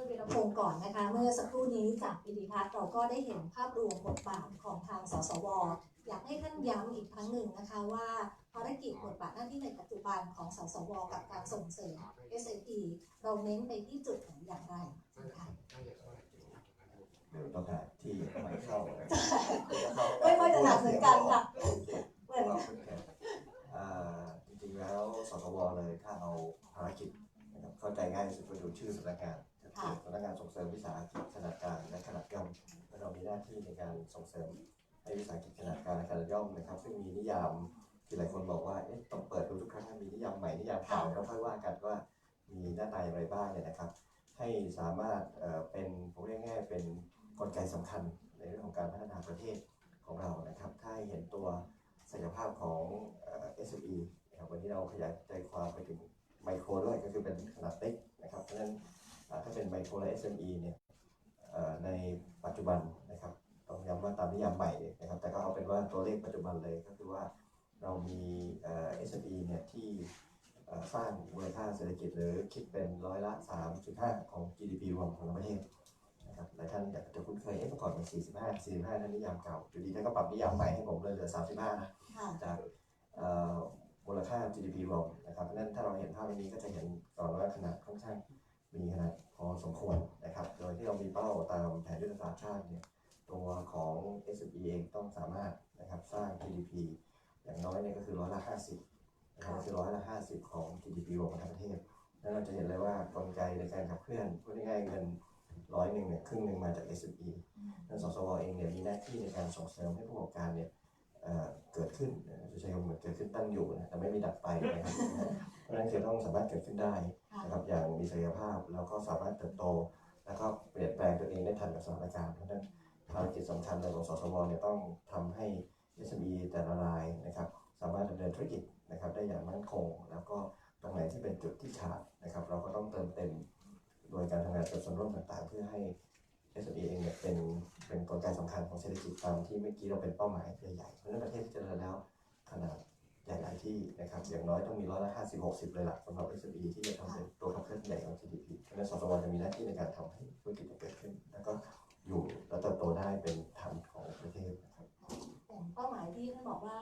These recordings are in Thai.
รวีรพงศ์ก่อนนะคะ เมื่อสักครู่นี้จากวิดีทัศน์เราก็ได้เห็นภาพรวมบทบาทของทางสสว อยากให้ท่านย้ำอีกครั้งหนึ่งนะคะว่าภารกิจบทบาทหน้าที่ในปัจจุบันของสสว กับการส่งเสริม SAP เราเน้นไปที่จุดไหนอย่างไรนะคะเดี๋ยวต้องหาที่ไม่เข้านะไม่ค่อยถนัดเหมือนกันค่ะเหมือนอ่าจริงๆแล้วสสวเลยถ้าเอาภารกิจนะครับเข้าใจง่ายที่สุดก็ดูชื่อสำนักงาน สำนักงานส่งเสริมวิสาหกิจขนาดกลางและขนาดย่อมและเรามีหน้าที่ในการส่งเสริมให้วิสาหกิจขนาดกลางและขนาดย่อมนะครับ ซึ่งมีนิยามที่หลายคนบอกว่าเอ๊ะต้องเปิดดูทุกครั้งมีนิยามใหม่นิยามเก่าแล้วค่อยว่ากันว่ามีหน้าตาอย่างไรบ้างเนี่ยนะครับ ให้สามารถเอ่อเป็นผมเรียกง่ายๆเป็นกลไกสำคัญในเรื่องของการพัฒนาประเทศของเรานะครับ ถ้าให้เห็นตัวศักยภาพของเอ่อ SME นะครับวันนี้เราขยายใจความไปถึงไมโครด้วยก็คือเป็นขนาดเล็กนะครับเพราะฉะนั้นอ่า ถ้าเป็นไมโครและ SME เนี่ยเอ่อในปัจจุบันนะครับต้องย้ำว่าตามนิยามใหม่เนี่ยนะครับ แต่ก็เอาเป็นว่าตัวเลขปัจจุบันเลยก็คือว่าเรามีเอ่อ SME เนี่ยที่เอ่อสร้างมูลค่าเศรษฐกิจหรือคิดเป็นร้อยละ 3.5 ของ GDP รวมของทั้งประเทศนะครับหลายท่านอยากจะคุ้นเคยเอ๊ะเมื่อก่อนเป็น 45 45 นั่นนิยามเก่าอยู่ดีท่านก็ปรับนิยามใหม่ให้ผมเลยเหลือ 35 นะค่ะจากเอ่อมูลค่า GDP รวมนะครับเพราะฉะนั้นถ้าเราเห็นภาพตรงนี้ก็จะเห็นก่อนว่าขนาดค่อนข้าง มีขนาดพอสมควรนะครับ โดยที่เรามีเป้าตามแผนยุทธศาสตร์ชาติเนี่ยตัวของ SME เองต้องสามารถนะครับสร้าง GDP อย่างน้อยเนี่ยก็คือร้อยละ50นะครับคือร้อยละห้าสิบของ GDP รวมของทั้งประเทศแล้วเราจะเห็นเลยว่ากลไกในการขับเคลื่อนพูดง่ายๆเงินร้อยหนึ่งเนี่ยครึ่งหนึ่งมาจาก SME นั้นสสวเองเนี่ยมีหน้าที่ในการส่งเสริมให้ผู้ประกอบการเนี่ย เอ่อเกิดขึ้นเอ่อจะใช้คำเหมือนเกิดขึ้นตั้งอยู่นะแต่ไม่มีดับไปนะครับเพราะฉะนั้นคือต้องสามารถเกิดขึ้นได้ค่ะนะครับอย่างมีศักยภาพแล้วก็สามารถเติบโต แล้วก็เปลี่ยนแปลงตัวเองได้ทันกับสถานการณ์เพราะฉะนั้นภารกิจสำคัญในของสสวเนี่ยต้องทำให้ SME แต่ละรายนะครับสามารถดำเนินธุรกิจนะครับได้อย่างมั่นคง แล้วก็ตรงไหนที่เป็นจุดที่ขาดนะครับ เราก็ต้องเติมเต็ม โดยการทำงานกับส่วนร่วมต่างๆ เพื่อให้ SME เองเนี่ยเป็นเป็นกลไกสำคัญของเศรษฐกิจตามที่เมื่อกี้เราเป็นเป้าหมายใหญ่ๆเพราะฉะนั้นประเทศที่เจริญแล้วขนาดใหญ่หลายที่นะครับอย่างน้อยต้องมีร้อยละห้าสิบหกสิบเลยล่ะสำหรับ SME ที่จะทำเป็นตัวขับเคลื่อนใหญ่ของ GDP เพราะฉะนั้นสสวจะมีหน้าที่ในการทำให้ธุรกิจเกิดขึ้น แล้วก็อยู่และเติบโตได้เป็นธรรมของประเทศนะครับอย่างเป้าหมายที่ท่านบอกว่า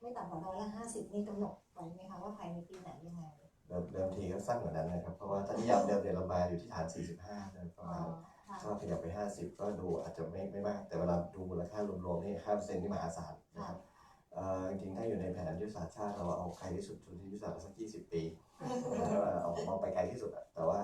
ไม่ต่ำกว่าร้อยละห้าสิบนี่กำหนดไว้ไหมคะว่าภายในปีไหนยังไงเดิมเดิมทีก็สั้นกว่านั้นนะครับ เพราะว่าถ้านิยามเดิมเนี่ยเรามาอยู่ที่ฐาน 45โดยประอ๋อมาณ ค่ะก็ขยับไป 50 ก็ดูอาจจะไม่ไม่มาก แต่เวลาดูมูลค่ารวมๆนี่5%นี่มหาศาลนะครับเอ่อจริงๆถ้าอยู่ในแผนยุทธศาสตร์ชาติเราเอาไกลที่สุดจนที่ยุทธศาสตร์สัก 20 ปีเอาผมเอาไปไกลที่สุดอะแต่ว่า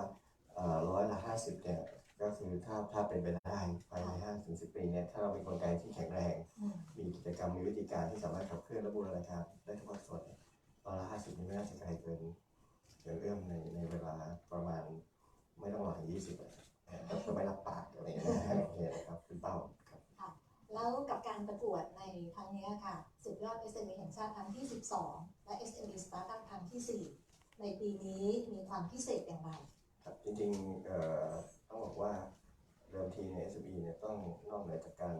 ร้อยละ50เนี่ยก็คือถ้าถ้าเป็นไปได้ภายใน5ถึง10ปีเนี่ยถ้าเรามีกลไกที่แข็งแรงอืมมีกิจกรรมมีวิธีการที่สามารถขับเคลื่อนและบูรณาการได้ทุกภาคส่วนเนี่ยร้อยละ50นี่ไม่น่าจะไกลเกินเกินเอื้อมในในเวลาประมาณไม่ต้องหลัง20อะนะครั บจะไม่รับปากอะไรอย่างเงี้ยนะเนี่ยนะครับคือเป้าครับแล้วกับการประกวดในครั้งนี้ค่ะ สุดยอด SME แห่งชาติครั้งที่ 12 และ SME Startup ครั้งที่ 4 ในปีนี้มีความพิเศษอย่างไร ครับจริงๆเอ่อต้องบอกว่าเดิมทีใน SME เนี่ยต้องนอกเหนือจากการ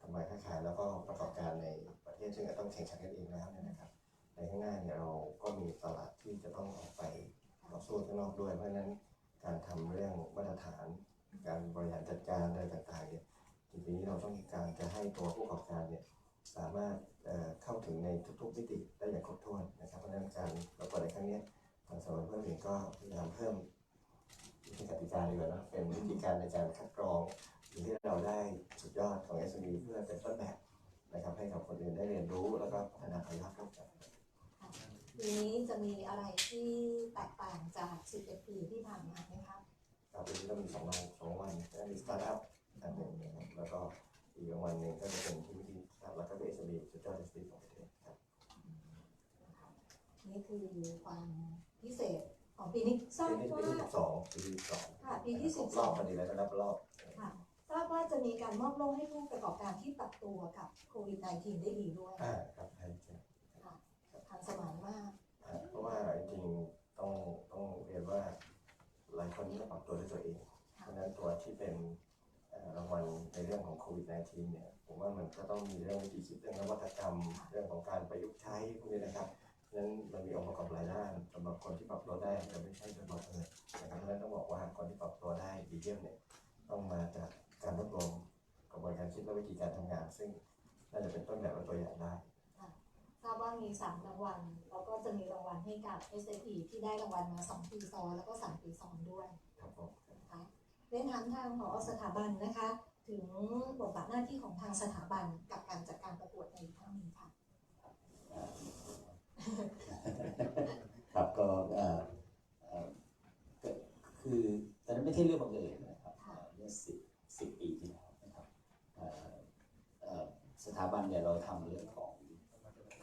ทำมาค้าขายแล้วก็ประกอบการในประเทศซึ่งจะต้องแข่งขันกันเองแล้วเนี่ยนะครับ ในข้างหน้าเนี่ยเราก็มีตลาดที่จะต้องออกไปต่อสู้ข้างนอกด้วยเพราะฉะนั้น การทำเรื่องมาตรฐาน การบริหารจัดการอะไรต่างๆเนี่ยจริงๆนี้เราต้องการจะให้ตัวผู้ประกอบการเนี่ยสามารถเข้าถึงในทุกๆมิติได้อย่างครบถ้วนนะครับเพราะฉะนั้นการประกวดในครั้งนี้ทางสำนักเพิ่มเองก็พยายามเพิ่มวิธีกติกาดีกว่านะเป็นวิธีการในการคัดกรองหรือที่เราได้สุดยอดของ SME เพื่อเป็นต้นแบบนะครับให้กับคนอื่นได้เรียนรู้แล้วก็พัฒนาต่อยอดร่วมกัน ปีนี้จะมีอะไรที่แตกต่างจาก 11 ปีที่ผ่านมาไหมคะครับวันนี้เรามีสองวันสองวันก็มีสตาร์ทอัพอันหนึ่งนะครับแล้วก็อีกรางวัลหนึ่งก็จะเป็นที่วิธีครับแล้วก็เป็น SME สุดยอด SME ของประเทศครับนี่คือความพิเศษของปีนี้ทราบปีนี้ว่า ปีที่สิบสองปีที่สิบสองค่ะปีที่ครบรอบพอ12ดีแล้วก็นับรอบ ค่ะทราบว่าจะมีการมอบโล่ให้ผู้ประกอบการที่ปรับตัวกับโควิด -19 ได้ดีด้วย อ่าครับใช่ใช่ ทันสมัยมาก อ่าเพราะว่าจริงๆต้องต้องเรียนว่าหลายคนนี่ ต้องปรับตัวด้วยตัวเอง เพราะฉะนั้นตัวที่เป็นเอ่อรางวัลในเรื่องของโควิด -19 เนี่ยผมว่ามันก็ต้องมีเรื่องวิธีคิดเรื่องนวัตกรรม เรื่องของการประยุกต์ใช้พวกนี้นะครับเพราะฉะนั้นมันมีองค์ประกอบหลายด้านสำหรับคนที่ปรับตัวได้จะไม่ใช่โดยบังเอิญนะครับเพราะฉะนั้นต้องบอกว่าคนที่ปรับตัวได้ดีดีเยี่ยมเนี่ยต้องมาจากการรวบรวมกระบวนการคิดและวิธีการทำงาน ซึ่งน่าจะเป็นต้นแบบและตัวอย่างได้ ทราบว่ามีสามรางวัลแล้วก็จะมีรางวัลให้กับ SAP ที่ได้รางวัลมาสองปีซ้อนแล้วก็สามปีซ้อนด้วยครับผมนะคะเรียนถามทางผอสถาบันนะคะ ถึงบทบาทหน้าที่ของทางสถาบันกับการจัดการประกวดในครั้งนี้ค่ะครับก็เอ่อเอ่อก็คือตอนนั้นไม่ใช่เรื่องบังเอิญนะครับเอ่อเมื่อสิบสิบปีที่แล้วนะครับเอ่อเอ่อสถาบันเนี่ยเราทำเรื่องของ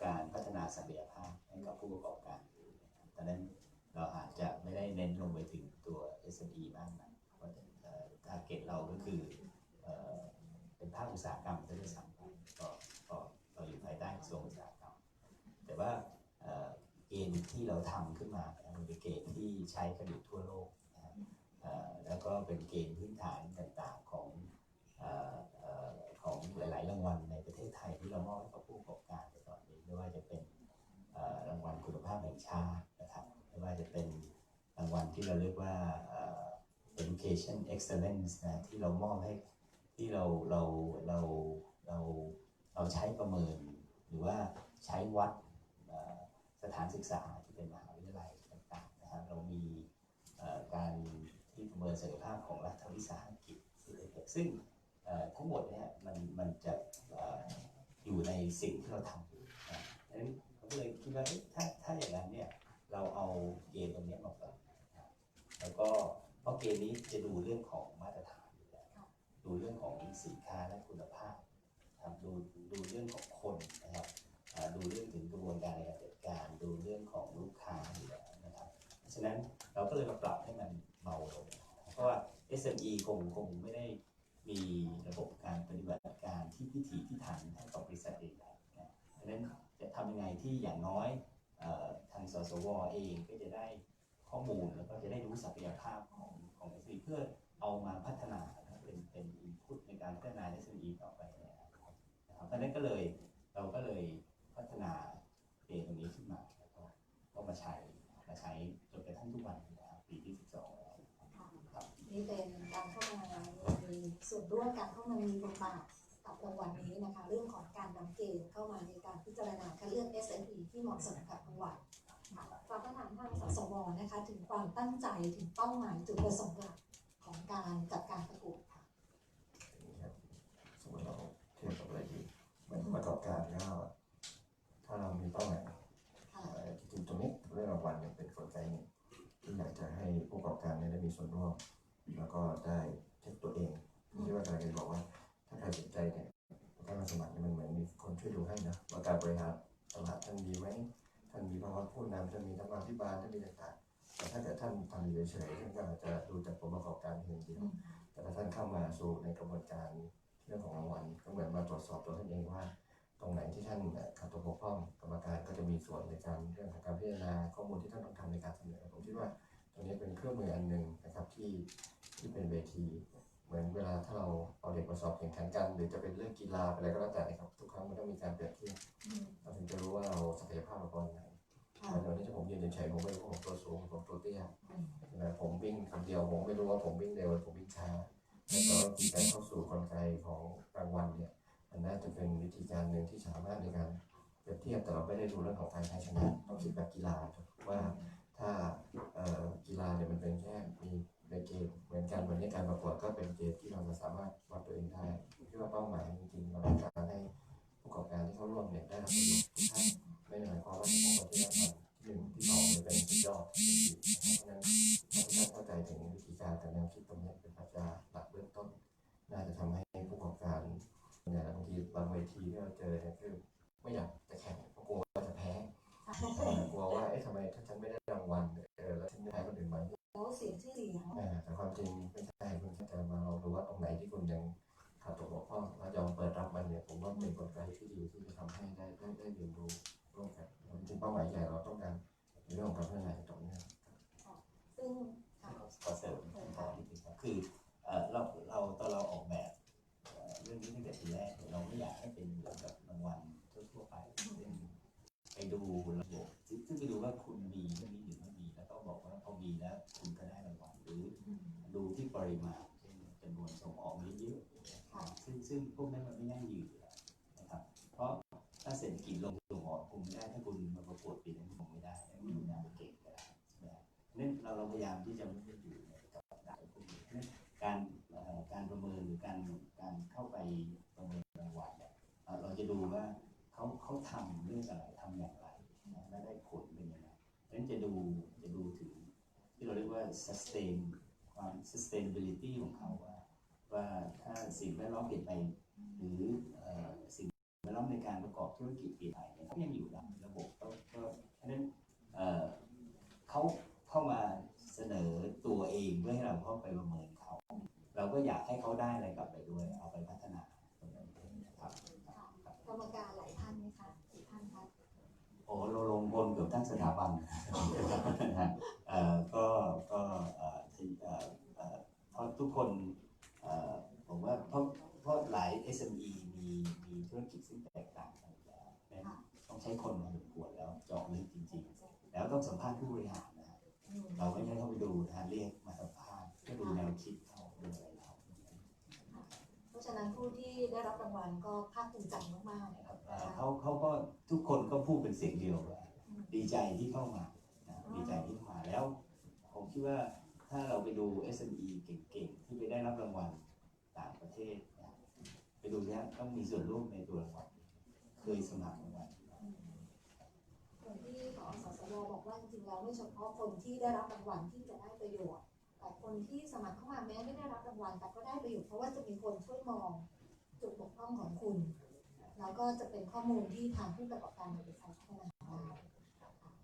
การพัฒนาศักยภาพให้กับผู้ประกอบการนะครับตอนนั้นเราอาจจะไม่ได้เน้นลงไปถึงตัว SME มากนะเพราะทาร์เก็ตเราก็คือเอเป็นภาคอุตสาหกรรมซะด้วยซ้ำไปก็ก็เราอยู่ภายใต้กระทรวงอุตสาหกรรม แต่ว่าเกณฑ์ที่เราทำขึ้นมาเนี่ยมันเป็นเกณฑ์ที่ใช้กันอยู่ทั่วโลกนะครับแล้วก็เป็นเกณฑ์พื้นฐานต่างๆของออของหลาย ๆ รางวัลในประเทศไทยที่เรามอบให้กับผู้ประกอบการ ไม่ว่าจะเป็นรางวัลคุณภาพแห่งชาตินะครับไม่ว่าจะเป็นรางวัลที่เราเรียกว่า education excellence นะที่เรามอบให้ที่เราเราเราเราเราใช้ประเมิน หรือว่าใช้วัดสถานศึกษาที่เป็นมหาวิทยาลัยต่างๆนะครับเรามีการที่ประเมินศักยภาพของรัฐวิสาหกิจซึ่งทั้งหมดเนี่ยมันมันจะอยู่ในสิ่งที่เราทำอยู่นะดังนั้นผม ก็เลยคิดว่าถ้าถ้าอย่างนั้นเนี่ยเราเอาเกณฑ์ตรงนี้มาปรับนแล้วก็เพราะเกณฑ์นี้จะดูเรื่องของมาตรฐานอยู่แล้วดูเรื่องของสินค้าและคุณภาพครับดูดูเรื่องของคนนะครับดูเรื่องถึงกระบวนการในการจัดการดูเรื่องของลูกค้าอยู่แล้วนะครับเพราะฉะนั้นเราก็เลยมาปรับให้มันเบาลงเพราะว่า SME คงคงไม่ได้มีระบบการปฏิบัติการที่พิถีพิถันเท่ากับบริษัทเองนะเพราะฉะนั้น จะทำยังไงที่อย่างน้อยออทางสสวเองก็จะได้ข้อมูลแล้วก็จะได้รู้ศักยภาพของของ SME เพื่อเอามาพัฒนาเป็นเป็นอินพุตในการพัฒนา SME ต่อไปนะครับเพราะนั้นก็เลยเราก็เลยพัฒนาเกณฑ์ตรงนี้ขึ้นมาแล้วก็ก็มาใช้มาใช้จนกระทั่งทุกวันนะครับปีที่ 12แล้วครับนี่เป็นการเข้ามามีส่วนร่วมการเข้ามามีบทบาท กับรางวัลนี้นะคะ เรื่องของการนำเกณฑ์เข้ามาในการพิจารณาคัดเลือก SME ที่เหมาะสมกับรางวัลค่ะฝากคำถามทางสสวนะคะ ถึงความตั้งใจถึงเป้าหมายจุดประสงค์หลักของการจัดการประกวดค่ะนี้ครับสมมติเราเทียบกับอะไรดีเหมือนประกอบการก็ถ้าเรามีเป้าหมายค่ะเอ่อจริงๆตรงนี้เรื่องรางวัลเนี่ยเป็นกลไกหนึ่งที่อยากจะให้ผู้ประกอบการเนี่ยได้มีส่วนร่วม แล้วก็ได้เช็คตัวเองที่ว่ากำลังจะบอกว่า ถ้าใครสนใจเนี่ยกามาสมัครเนี่ยมันเหมือนมีคนช่วยดูให้นะว่าการบริหารตลาดท่านดีไหมท่านมีภาวะผู้นำท่านมีธรรมาภิบาลท่านมีต่างๆแต่ถ้าเกิดท่านทำอยู่เฉยๆท่านก็อาจจะดูจากผลประกอบการเพียงเดียวแต่ถ้าท่านเข้ามาสู่ในกระบวนการเรื่องของรางวัลก็เหมือนมาตรวจสอบตัวท่านเองว่า ตรงไหนที่ท่านขาดตัวบกพร่องกรรมการก็จะมีส่วนในการเรื่องของการพิจารณาข้อมูลที่ท่านต้องทำในการเสนอผมคิดว่าตรงนี้เป็นเครื่องมืออันหนึ่งนะครับที่ที่เป็นเวที มือนเวลาถ้าเราเอาเด็กมาสอบแข่งขันกัน หรือจะเป็นเรื่องกีฬาอะไรก็แล้วแต่นะครับ ทุกครั้งมันต้องมีการเปรียบเทียบเราถึงจะรู้ว่าเราศักยภาพเราตอนไหนต่เดี๋ยวนี้ผมยืนเฉยๆผมไม่รู้ว่าผมตัวสูงผมตัวเตี้ยอืมใช่ผมวิ่งคนเดียวผมไม่รู้ว่าผมวิ่งเร็วหรือผมวิ่งช้าแต่ตอนที่การเข้าสู่กลไกของรางวัลเนี่ยมันน่าจะเป็นวิธีการหนึ่งที่สามารถในการเปรียบเทียบแต่เราไม่ได้ดูเรื่องของการแพ้ชนะต้องคิดแบบกีฬาว่าถ้ากีฬาเนี่ยมันเป็นแค่มี ในเกมเหมือนกันวันนี้การประกวดก็เป็นเกมที่เราจะสามารถวัดตัวเองได้ที่ว่าเป้าหมายจริงๆเราต้องการให้ผู้ประกอบการที่เข้าร่วมเนี่ยได้รับประโยชน์ทุกท่านไม่หมายความว่าเฉพาะคนที่ได้รางวัลที่หนึ่งที่สองจะเป็นสุดยอดเพราะฉะนั้นถ้าทุกท่านเข้าใจถึงวิธีการกับแนวคิดตรงนี้เป็นปัจจัยหลักเบื้องต้น น่าจะทำให้ผู้ประกอบการเนี่ยบางทีบางเวทีที่เราเจอเนี่ยคือไม่อยากจะแข่งเพราะกลัวว่าจะแพ้กลัวว่าเอ๊ะทำ ดูระบบซึ่งซึ่งไปดูว่าคุณมีเรื่องนี้หรือไม่มี แล้วก็บอกว่าพอมีแล้วคุณก็ได้รางวัลหรืออืมดูที่ปริมาณเช่นจำนวนส่งออกเยอะๆซึ่งซึ่งพวกนั้นมันไม่ยั่งยืน ดูจะดูถึง ที่เราเรียกว่า sustain ความ sustainability ของเขาว่า ว่าถ้าสิ่งแวดล้อมเปลี่ยนไป หรือสิ่งแวดล้อมในการประกอบธุรกิจเปลี่ยนไปเนี่ยเขายังอยู่ในระบบก็ก็เพราะฉะนั้นเอ่อเขาเข้ามาเสนอตัวเองเพื่อให้เราเข้าไปประเมินเขา เราก็อยากให้เขาได้อะไรกลับไปด้วย เอาไปพัฒนาตรงนั้นนะครับกรรมการหลายท่านไหมคะกี่ท่านคะ โอ้เราลงบนเกือบทั้งสถาบันนะฮะก็ก็เพราะทุกคนผมว่าเพราะเพราะหลาย SME มีมีธุรกิจซึ่งแตกต่างกันแล้วต้องใช้คนมาสมควรแล้วเจาะลึกจริง ๆ แล้วต้องสัมภาษณ์ผู้บริหารนะเราไม่ใช่เข้าไปดูนะเรียกมาสัมภาษณ์ก็ดูแนวคิดเขาดูอะไรเขาเพราะฉะนั้นผู้ที่ได้รับรางวัลก็ภาคภูมิใจมากๆ เขาเขาก็ทุกคนก็พูดเป็นเสียงเดียวว่าดีใจที่เข้ามานะดีใจที่เข้ามาแล้ว ผมคิดว่าถ้าเราไปดู SME เก่งๆ ที่ไปได้รับรางวัลต่างประเทศนะไปดูนะต้องมีส่วนร่วมในตัวรางวัลเคยสมัครรางวัลอย่างที่ขอสสวบอกว่าจริงๆแล้วไม่เฉพาะคนที่ได้รับรางวัลที่จะได้ประโยชน์แต่คนที่สมัครเข้ามาแม้ไม่ได้รับรางวัลแต่ก็ได้ประโยชน์เพราะว่าจะมีคนช่วยมองจุดบกพร่องของคุณ แล้วก็จะเป็นข้อมูลที่ทางผู้ประกอบการนำไปใช้พัฒนาได้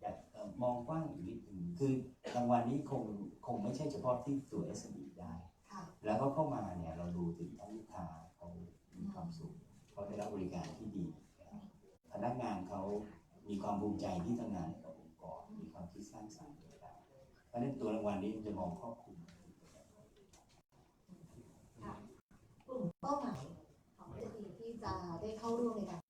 อยากเอ่อมองกว้างอีกนิดนึงคือรางวัลนี้คงคงไม่ใช่เฉพาะที่ตัว SME ได้ ค่ะ แล้วเขาเข้ามาเนี่ยเราดูถึงทั้งลูกค้าเขามีความสุขเขาได้รับบริการที่ดีนะครับพนักงานเขามีความภูมิใจที่ทำงานกับองค์กรมีความคิดสร้างสรรค์ต่างๆเพราะฉะนั้นตัวรางวัลนี้มันจะมองครอบคลุม กลุ่มเป้าหมาย เอทีที่จะ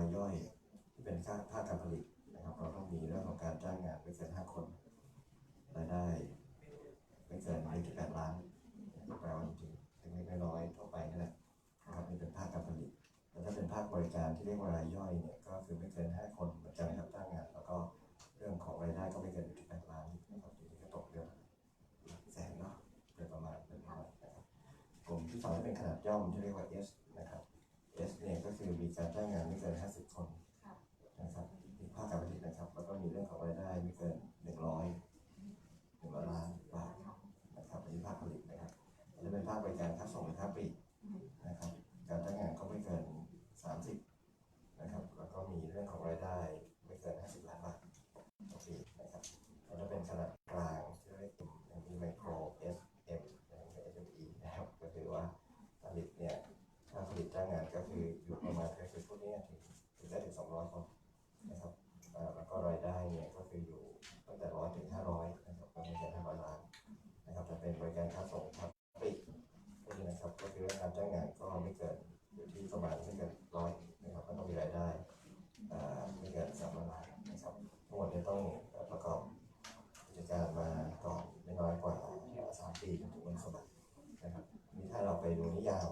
าเป็นกลุ่มรายย่อยที่เป็นค่าภาคการผลิตนะครับเราต้องมีเรื่องของการจ้างงานไม่เกินห้าคนรายได้ไม่เกินหนึ่งจุดแปดล้านแปลว่าจริงๆเล็กๆน้อยๆทั่วไปนั่นแหละนะครับนี่เป็นภาคการผลิตแต่ถ้าเป็นภาคบริการที่เรียกว่ารายย่อยเนี่ยก็คือไม่เกินห้าคนเหมือนกันนะครับจ้างงาน แล้วก็เรื่องของรายได้ก็ไม่เกินหนึ่งจุดแปดล้านนะครับทีนี้ก็ตกเดือนแสนเนาะโดยประมาณเป็นประมาณนะครับกลุ่มที่สองเป็นขนาดย่อมที่เรียกว่ากับเนี่ยก็ คือมีการจ้างงานไม่เกิน 50 คนนะครับมีภาคการผลิตนะครับ แล้วก็มีเรื่องของรายได้ไม่เกิน 100 100ล้านบาทนะครับอันนี้ภาคผลิตนะครับอันนี้เป็นภาคบริการค้าส่งหรือค้าปลีกนะครับ การจ้างงานก็ไม่เกิน 30 นะครับ แล้วก็มีเรื่องของรายได้ไม่เกิน 50 ล้านบาทต่อปีนะครับ แล้วก็เป็นขนาดกลางที่เรียกกลุ่มมีไมโคร S M นะครับ SME นะครับก็คือว่าผลิตเนี่ย ถ้าผลิตจ้างงานก็คืออยู่ประมาณก็คือพวกนี้ถึงถึงได้ถึง200คนนะครับแล้วก็รายได้เนี่ยก็คืออยู่ตั้งแต่100ถึง500นะครับก็ไม่เกิน500ล้านนะครับจะเป็นบริการค้าส่งครับปลีกก็คือนะครับก็คือการจ้างงานก็ไม่เกินอยู่ที่ประมาณไม่เกินร้อยนะครับก็ต้องมีรายได้อ่าไม่เกิน300ล้านนะครับทั้งหมดเนี่ยต้องประกอบกิจการมาก่อนไม่น้อยกว่าสามปีถึงวันสมัครนะครับนี่ถ้าเราไปดูนิยาม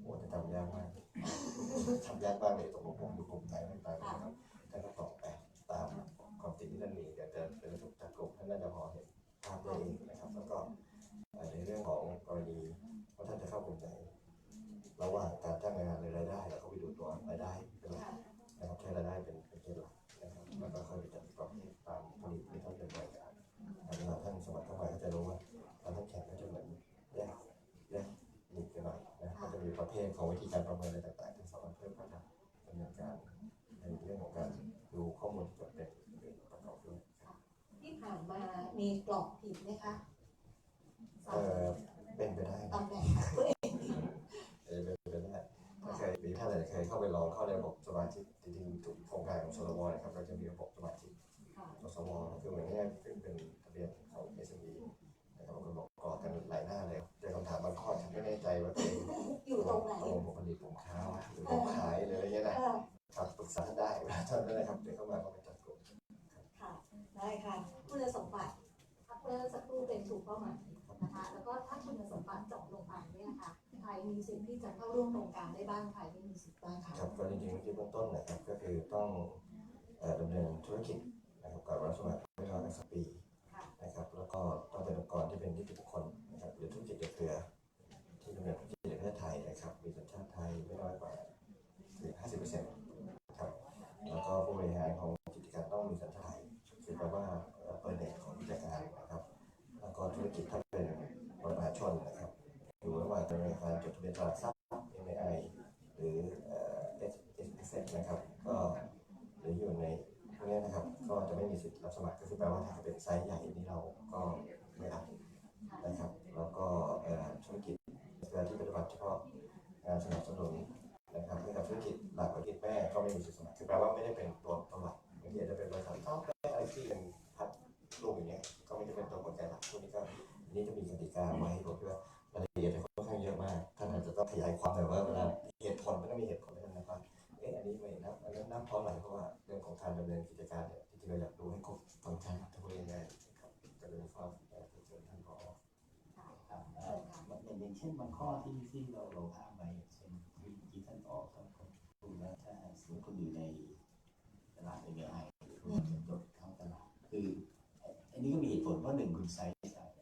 โอ้จะจำยากมาก จำยากมากเลยตกลงผมอยู่กลุ่มไหนไม่ต่างนะครับท่านก็ตอบไปตามความจริงที่ท่านมีเดี๋ยวจะเป็นถูกจัดกลุ่มท่านน่าจะพอเห็น ไหมคะเออเป็นไปได้นะตำแหน่งของตัวเองเออเป็นไปได้ถ้าเคยมีท่านไหนเคยเข้าไปลองเข้าในระบบสมาชิกจริงๆทุกโครงการของสรวนะครับเราจะมีระบบสมาชิกค่ะสสวคือเหมือนง่ายๆขึ้นเป็นทะเบียนของ SME นะครับบางคนบอกกรอกกันหลายหน้าเลยเจอคำถามบางข้อฉันไม่แน่ใจว่าตัวเองอยู่ตรงไหนตกลงผมผลิตผมค้าหรือผมขายหรืออะไรเงี้ยนะเออครับปรึกษาท่านได้เวลาท่านนะครับเดี๋ยวเข้ามาก็ไปจัดกลุ่มค่ะได้ค่ะคุณสมบัติถ้า เพื่อสักครู่เป็นถูกเป้าหมายนะคะแล้วก็ถ้าคุณสมบัติจบลงไปเนี่ยค่ะใครมีสิทธิ์ที่จะเข้าร่วมโครงการได้บ้างใครไม่มีสิทธิ์บ้างคะครับก็จริงๆที่เบื้องต้นนะครับก็คือต้องดำเนินธุรกิจนะครับก่อนรับสมัครไม่ท้อยกว่าสักปีนะครับแล้วก็ต้องเป็นองค์กรที่เป็นนิติบุคคลนะครับหรือธุรกิจเครือ ตลาดทรัพย์ MAI หรือเอ่อ S S นะครับ ก็หรืออยู่ในพวกนี้นะครับ ก็จะไม่มีสิทธิ์รับสมัคร ก็คือแปลว่าถ้าเป็นไซส์ใหญ่นี่เราก็ไม่รับนะครับ แล้วก็เอ่อธุรกิจเรือที่ปฏิบัติเฉพาะงานสนับสนุนนะครับให้กับธุรกิจหลักธุรกิจแม่ก็ไม่มีสิทธิ์สมัคร คือแปลว่าไม่ได้เป็นตัวตลาดบางทีอาจจะเป็นบริษัทท็อปแม่อะไรที่เป็นพัดลูกอย่างเงี้ย ก็ไม่ได้เป็นตัวกลไกหลักพวกนี้ก็นี้จะมีกติกาไว้ให้ผมด้วยรายละเอียด มาท่านอาจจะต้องขยายความหน่อยว่าเวลาเหตุผลมันต้องมีเหตุผลด้วยนะครับเอ๊ะอันนี้ไม่นับอันนั้นนับเพราะอะไรเพราะว่าเรื่องของการดำเนินกิจการเนี่ยจริงๆเราอยากดูให้ครบฟังชันทั้งหมดยังไงนะครับก็เลยความเอ่อเชิญท่านผอครับเอ่ออย่างอย่างเช่นบางข้อที่ที่เราเราห้ามไว้เช่นที่ท่านออกท่านพูดว่าถ้าสมมติคุณอยู่ในตลาด MAI คุณจะจดเข้าตลาดคืออันนี้ก็มีเหตุผลเพราะหนึ่งคุณไซส์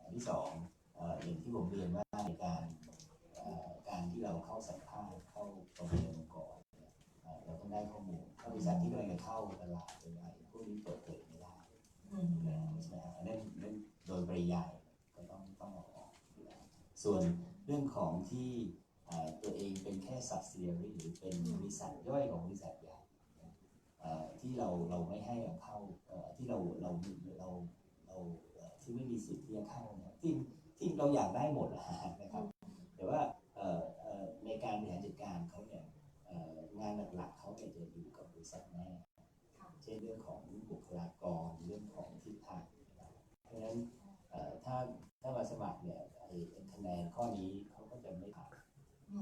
อันที่สองเอ่ออย่างที่ผมเรียนว่าในการเอ่อการที่เราเข้าสัมภาษณ์ เข้าประเมินองค์กรเนี่ยเราต้องได้ข้อมูลถ้าบริษัทที่กำลังจะเข้าตลาด MAI พวกนี้เปิดเผยไม่ได้อืมอยู่แล้วใช่ไหมฮะอันนั้นนั่นโดยปริยายก็ต้องต้องออกส่วนเรื่องของที่ตัวเองเป็นแค่ subsidiary หรือเป็นบริษัทย่อยของบริษัทใหญ่ที่เราเราไม่ให้เข้าที่เราเราเราเราที่ไม่มีสิทธิ์ที่จะเข้าเนี่ยที่ที่เราอยากได้หมดนะครับแต่ว่าในการบริหารจัดการเขา งานหลักๆเขาเนี่ยจะอยู่กับบริษัทแม่เช่นเรื่องของบุคลากรเรื่องของทิศทางเพราะฉะนั้นถ้าถ้ามาสมัครเนี่ยไอ้คะแนนข้อนี้เขาก็จะไม่ผ่าน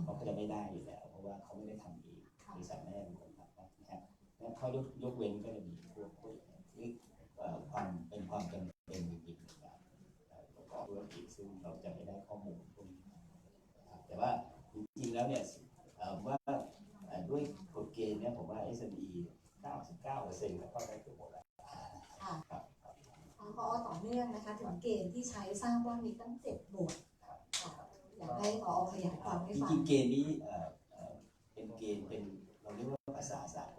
เขาก็จะไม่ได้อยู่แล้ว เพราะว่าเขาไม่ได้ทำเองบริษัทแม่เป็นคนทำนะครับงั้นข้อยกยกเว้นก็จะมีพวกพวกนี่ความเป็นความจำเป็นจริงๆนะครับประกอบธุรกิจซึ่งเราจะไม่ได้ข้อมูลพวกนี้แต่ว่าจริงๆแล้วเนี่ยว่า เกณฑ์เนี่ยผมว่า SME 99%ก็เข้าได้เกือบหมดแล้วค่ะครับทางพอต่อเนื่องนะคะ ถึงเกณฑ์ที่ใช้ทราบว่ามีตั้งเจ็ดหมวดค่ะอยากให้พอขยายความให้จฟัง ริงๆเกณฑ์นี้เอ่อเอ่อเป็นเกณฑ์เป็นเราเรียกว่าภาษาศาสตร์